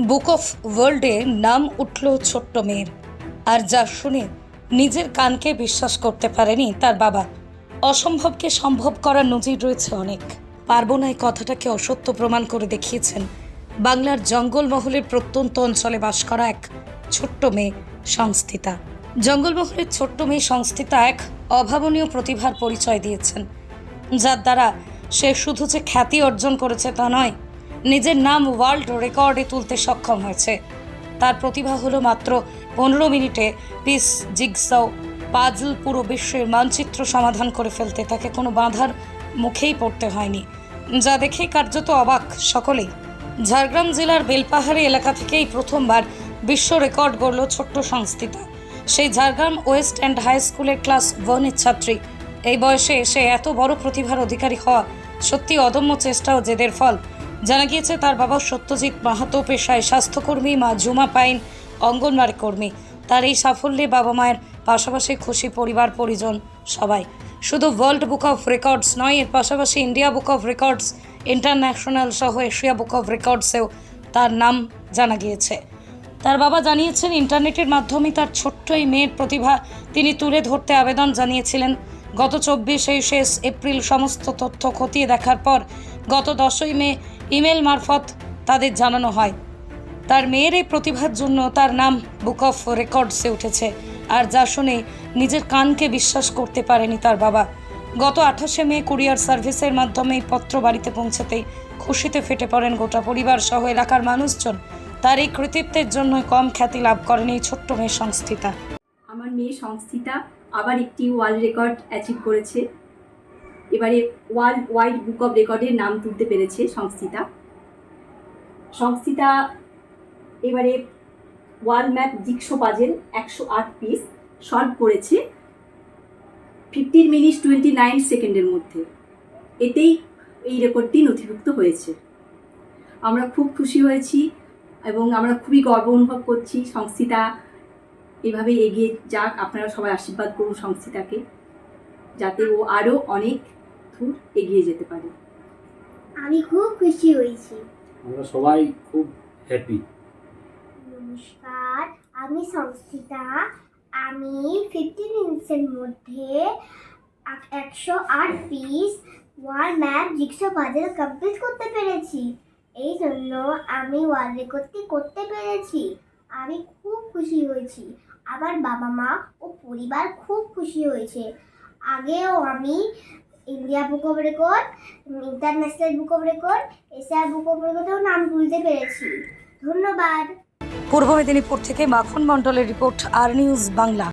Book of ওয়ার্ল্ডে নাম উঠল ছোট্ট মেয়ের। আর যা শুনে নিজের কানকে বিশ্বাস করতে পারেনি তার বাবা। অসম্ভবকে সম্ভব করার নজির রয়েছে অনেক। পারব না এই কথাটাকে অসত্য প্রমাণ করে দেখিয়েছেন বাংলার জঙ্গলমহলের প্রত্যন্ত অঞ্চলে বাস করা এক ছোট্ট মেয়ে সংস্থিতা। জঙ্গলমহলের ছোট্ট মেয়ে সংস্থিতা এক অভাবনীয় প্রতিভার পরিচয় দিয়েছেন। যার দ্বারা সে শুধু যে খ্যাতি অর্জন করেছে তা নয় নিজের নাম ওয়ার্ল্ড রেকর্ডে তুলতে সক্ষম হয়েছে। তার প্রতিভা হলো মাত্র পনেরো মিনিটে পিস, জিগসাও, পাজল পুরো বিশ্বের মানচিত্র সমাধান করে ফেলতে তাকে কোনো বাধার মুখেই পড়তে হয়নি। যা দেখে কার্যত অবাক সকলেই। ঝাড়গ্রাম জেলার বেলপাহাড়ি এলাকা থেকেই প্রথমবার বিশ্ব রেকর্ড গড়ল ছোট্ট সংস্থিতা সেই ঝাড়গ্রাম ওয়েস্ট অ্যান্ড হাই স্কুলের ক্লাস ওয়ানের ছাত্রী। এই বয়সে এসে এত বড় প্রতিভার অধিকারী হওয়া সত্যি অদম্য চেষ্টা ও জেদের ফল। জানা গিয়েছে, তার বাবা সত্যজিৎ মাহাতো পেশায় স্বাস্থ্যকর্মী, মা জুমা পাইন, অঙ্গনওয়াড়ি কর্মী। তার এই সাফল্যে বাবা মায়ের পাশাপাশি খুশি পরিবার পরিজন সবাই। শুধু ওয়ার্ল্ড বুক অফ রেকর্ডস নয়, এর পাশাপাশি India book of records, international সহ এশিয়া বুক অফ রেকর্ডসেও তার নাম জানা গিয়েছে। তার বাবা জানিয়েছেন, ইন্টারনেটের মাধ্যমে তার ছোট্ট এই মেয়ের প্রতিভা তিনি তুলে ধরতে আবেদন জানিয়েছিলেন। গত চব্বিশে শেষ এপ্রিল সমস্ত তথ্য খতিয়ে দেখার পর গত দশই মে ইমেল মারফত তাদের জানানো হয়। তার মেয়ের এই প্রতিভার জন্য তার নাম বুক অফ রেকর্ডসে উঠেছে, আর যা শুনে নিজের কানকে বিশ্বাস করতে পারেনি তার বাবা। গত আঠাশে মে কুরিয়ার সার্ভিসের মাধ্যমে এই পত্র বাড়িতে পৌঁছাতেই খুশিতে ফেটে পড়েন গোটা পরিবার সহ এলাকার মানুষজন। তার এই কৃতিত্বের জন্য কম খ্যাতি লাভ করেন এই ছোট্ট মেয়ে সংস্থিতা। আমার মেয়ে সংস্থিতা আবার একটি ওয়ার্ল্ড রেকর্ড অ্যাচিভ করেছে। এবারে ওয়ার্ল্ড ওয়াইড বুক অফ রেকর্ডের নাম তুলতে পেরেছে সংস্থিতা। সংস্থিতা এবারে ওয়ার্ল্ড ম্যাপ জিক্সো পাজেল একশো আট পিস সলভ করেছে ফিফটিন মিনিট টোয়েন্টি নাইন সেকেন্ডের মধ্যে। এতেই এই রেকর্ডটি নথিভুক্ত হয়েছে। আমরা খুব খুশি হয়েছি এবং আমরা খুবই গর্ব অনুভব করছি সংস্থিতা এভাবে এগিয়ে যাক। আপনারা সবাই আশীর্বাদ করুন সংস্থিতাকে, যাতে ও আরও অনেক দূর এগিয়ে যেতে পারে। আমি খুব খুশি হয়েছি। আমরা সবাই খুব হ্যাপি নমস্কার আমি সংস্থিতা আমি ফিফটিন ইঞ্চের মধ্যে এক- একশো আট piece wall map jigsaw puzzle complete করতে পেরেছি। এই জন্য আমি ওয়ার্ল্ড রেকর্ডটি করতে পেরেছি। আমি খুব খুশি হয়েছি। আমার বাবা মা ও পরিবার খুব খুশি হয়েছে। আগেও আমি India book of record international book of record Asia book of রেকর্ডেও নাম তুলতে পেরেছি। ধন্যবাদ। পূর্ব মেদিনীপুর থেকে মাখন মণ্ডলের রিপোর্ট, আর নিউজ বাংলা।